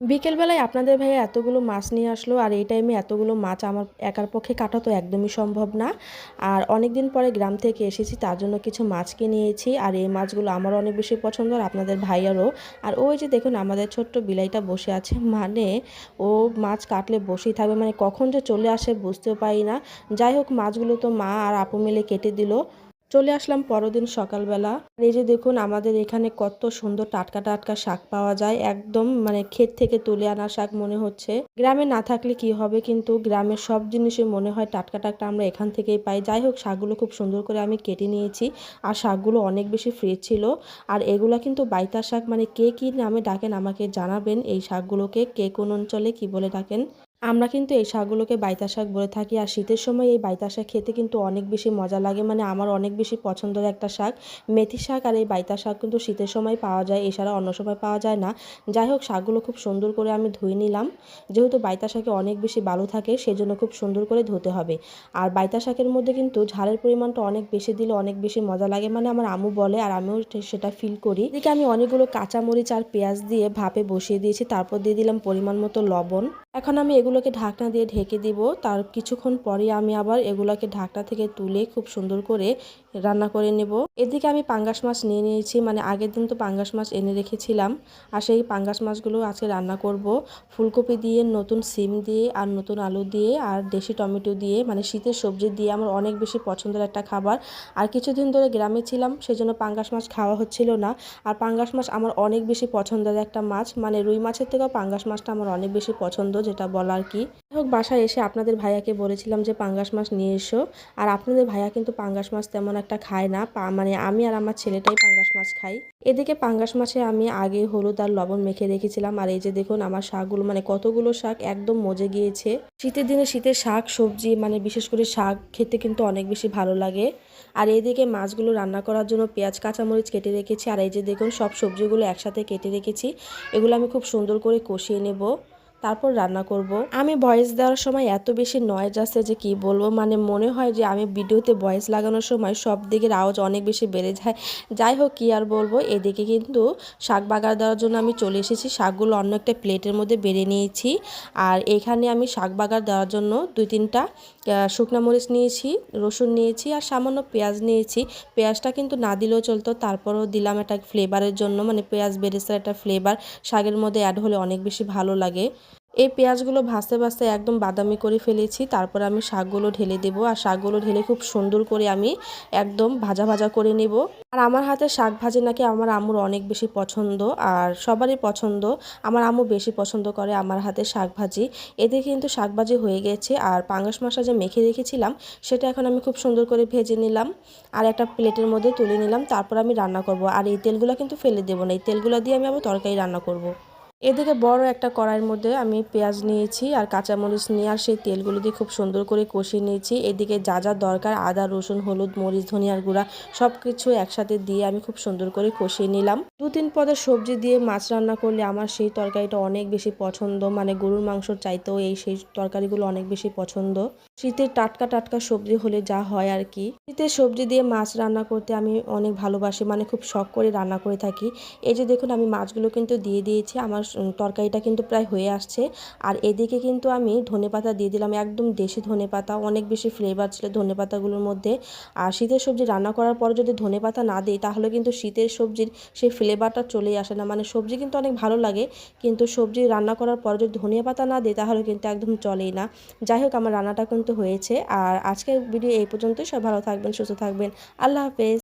বিকেলবেলায় আপনাদের ভাইয়া এতগুলো মাছ নিয়ে আসলো আর এই টাইমে এতগুলো মাছ আমার একার পক্ষে কাটা তো একদমই সম্ভব না। আর অনেক দিন পরে গ্রাম থেকে এসেছি, তার জন্য কিছু মাছ কিনেছি আর এই মাছগুলো আমারও অনেক বেশি পছন্দ আর আপনাদের ভাইয়ারও। আর ওই যে দেখুন আমাদের ছোট্ট বিলাইটা বসে আছে মানে ও মাছ কাটলে বসেই থাকবে মানে কখন যে চলে আসে বুঝতেও পারি না। যাই হোক, মাছগুলো তো মা আর আপু মিলে কেটে দিল। চলে আসলাম পরদিন সকালবেলা। এই যে দেখুন, আমাদের এখানে কত সুন্দর টাটকা টাটকা শাক পাওয়া যায়। একদম মানে ক্ষেত থেকে তুলে আনা শাক মনে হচ্ছে। গ্রামে না থাকলে কি হবে? কিন্তু গ্রামের সব জিনিসই মনে হয় টাটকা টাটকা আমরা এখান থেকেই পাই। যাই হোক, শাকগুলো খুব সুন্দর করে আমি কেটে নিয়েছি। আর শাকগুলো অনেক বেশি ফ্রেশ ছিল। আর এগুলা কিন্তু বাইতার শাক মানে কে কী নামে ডাকেন আমাকে জানাবেন এই শাকগুলোকে। কে কোন অঞ্চলে কি বলে ডাকেন? আমরা কিন্তু এই শাকগুলোকে বাইতা শাক বলে থাকি, আর শীতের সময় এই বাইতা শাক খেতে কিন্তু অনেক বেশি মজা লাগে। মানে আমার অনেক বেশি পছন্দের একটা শাক। মেথি শাক আর এই বাইতা শাক কিন্তু শীতের সময় পাওয়া যায়, এছাড়া অন্য সময় পাওয়া যায় না। যাই হোক, শাকগুলো খুব সুন্দর করে আমি ধুয়ে নিলাম। যেহেতু বাইতা শাকে অনেক বেশি বালু থাকে, সেজন্য খুব সুন্দর করে ধুতে হবে। আর বাইতা শাকের মধ্যে কিন্তু ঝালের পরিমাণটা অনেক বেশি দিলে অনেক বেশি মজা লাগে। মানে আমার আমু বলে, আর আমিও সেটা ফিল করি। এদিকে আমি অনেকগুলো কাঁচামরিচ আর পেঁয়াজ দিয়ে ভাপে বসিয়ে দিয়েছি। তারপর দিয়ে দিলাম পরিমাণ মতো লবণ। এখন আমি এগুলোকে ঢাকনা দিয়ে ঢেকে দিব। তার কিছুক্ষণ পরে আমি আবার এগুলোকে ঢাকনা থেকে তুলে খুব সুন্দর করে রান্না করে নেব। এদিকে আমি পাঙ্গাস মাছ নিয়ে নিয়েছি মানে আগের দিন তো পাঙ্গাস মাছ এনে রেখেছিলাম। আর সেই পাঙ্গাস মাছগুলো আজকে রান্না করব। ফুলকপি দিয়ে, নতুন সিম দিয়ে, আর নতুন আলু দিয়ে, আর দেশি টমেটো দিয়ে মানে শীতের সবজি দিয়ে আমার অনেক বেশি পছন্দের একটা খাবার। আর কিছুদিন ধরে গ্রামে ছিলাম, সেজন্য পাঙ্গাস মাছ খাওয়া হচ্ছিল না। আর পাঙ্গাস মাছ আমার অনেক বেশি পছন্দের একটা মাছ মানে রুই মাছের থেকেও পাঙ্গাস মাছটা আমার অনেক বেশি পছন্দ, যেটা বলার কি। হোক বাসায় এসে আপনাদের ভাইয়াকে বলেছিলাম যে পাঙ্গাস মাছ নিয়ে এসো। আর আপনাদের ভাইয়া কিন্তু পাঙ্গাস মাছ তেমন একটা খায় না। মানে আমি আর আমার ছেলেটাই পাঙ্গাস মাছ খাই। এদিকে পাঙ্গাস মাছে আমি আগে হলুদ আর লবণ মেখে রেখেছিলাম। আর এই যে দেখুন আমার শাকগুলো মানে কতগুলো শাক একদম মজে গিয়েছে। শীতের দিনে শীতের শাক, সবজি মানে বিশেষ করে শাক খেতে কিন্তু অনেক বেশি ভালো লাগে। আর এদিকে মাছগুলো রান্না করার জন্য পেঁয়াজ, কাঁচামরিচ কেটে রেখেছি। আর এই যে দেখুন সব সবজিগুলো একসাথে কেটে রেখেছি। এগুলো আমি খুব সুন্দর করে কষিয়ে নেব। তারপর রান্না করব। আমি ভয়েস দেওয়ার সময় এত বেশি নয়েজ আছে যে কি বলব? মানে মনে হয় যে আমি ভিডিওতে ভয়েস লাগানোর সময় সব দিকের আওয়াজ অনেক বেশি বেড়ে যায়। যাই হোক, কি আর বলব? এদিকে কিন্তু শাক বাগার দেওয়ার জন্য আমি চলে এসেছি। শাকগুলো অন্য একটা প্লেটের মধ্যে বেড়ে নিয়েছি। আর এখানে আমি শাক বাগার দেওয়ার জন্য দুই তিনটা শুকনা মরিচ নিয়েছি, রসুন নিয়েছি আর সামান্য পেঁয়াজ নিয়েছি। পেঁয়াজটা কিন্তু না দিলেও চলতো, তারপরও দিলাম একটা ফ্লেভারের জন্য। মানে পেঁয়াজ বেরেস্তার একটা ফ্লেভার শাকের মধ্যে অ্যাড হলে অনেক বেশি ভালো লাগে। এই পেঁয়াজগুলো ভাজতে ভাজতে একদম বাদামি করে ফেলেছি। তারপর আমি শাকগুলো ঢেলে দেবো। আর শাকগুলো ঢেলে খুব সুন্দর করে আমি একদম ভাজা ভাজা করে নেব। আর আমার হাতে শাক ভাজি নাকি আমার আম্মুর অনেক বেশি পছন্দ। আর সবারই পছন্দ। আমার আম্মু বেশি পছন্দ করে আমার হাতে শাক ভাজি। এতে কিন্তু শাক ভাজি হয়ে গেছে। আর পাঙ্গাস মশলা যে মেখে রেখেছিলাম, সেটা এখন আমি খুব সুন্দর করে ভেজে নিলাম। আর একটা প্লেটের মধ্যে তুলে নিলাম। তারপর আমি রান্না করব। আর এই তেলগুলো কিন্তু ফেলে দেবো না। এই তেলগুলো দিয়ে আমি আবার তরকারি রান্না করব। এদিকে বড় একটা কড়াইয়ের মধ্যে আমি পেঁয়াজ নিয়েছি আর কাঁচামরিচ নিয়ে আর সেই তেলগুলো দিয়ে খুব সুন্দর করে কষিয়ে নিয়েছি। এদিকে যা যা দরকার, আদা, রসুন, হলুদ, মরিচ, ধনিয়ার গুঁড়া সব কিছু একসাথে দিয়ে আমি খুব সুন্দর করে কষিয়ে নিলাম। দু তিন পদের সবজি দিয়ে মাছ রান্না করলে আমার সেই তরকারিটা অনেক বেশি পছন্দ। মানে গরুর মাংসর চাইতেও এই সেই তরকারিগুলো অনেক বেশি পছন্দ। শীতের টাটকা টাটকা সবজি হলে যা হয় আর কি। শীতের সবজি দিয়ে মাছ রান্না করতে আমি অনেক ভালোবাসি মানে খুব শখ করে রান্না করে থাকি। এই যে দেখুন, আমি মাছগুলো কিন্তু দিয়ে দিয়েছি। আমার তরকারিটা কিন্তু প্রায় হয়ে আসছে। আর এদিকে কিন্তু আমি ধনেপাতা দিয়ে দিলাম, একদম দেশি ধনেপাতা, অনেক বেশি ফ্লেভার ছিল ধনেপাতাগুলোর মধ্যে। আর শীতের সবজি রান্না করার পর যদি ধনেপাতা না দিই, তাহলে কিন্তু শীতের সবজির সেই ফ্লেভারটা চলেই আসে না। মানে সবজি কিন্তু অনেক ভালো লাগে, কিন্তু সবজি রান্না করার পর যদি ধনিয়া পাতা না দিই, তাহলে কিন্তু একদম চলেই না। যাই হোক, আমার রান্নাটা কিন্তু হয়েছে। আর আজকের ভিডিও এই পর্যন্তই। সব ভালো থাকবেন, সুস্থ থাকবেন। আল্লাহ হাফেজ।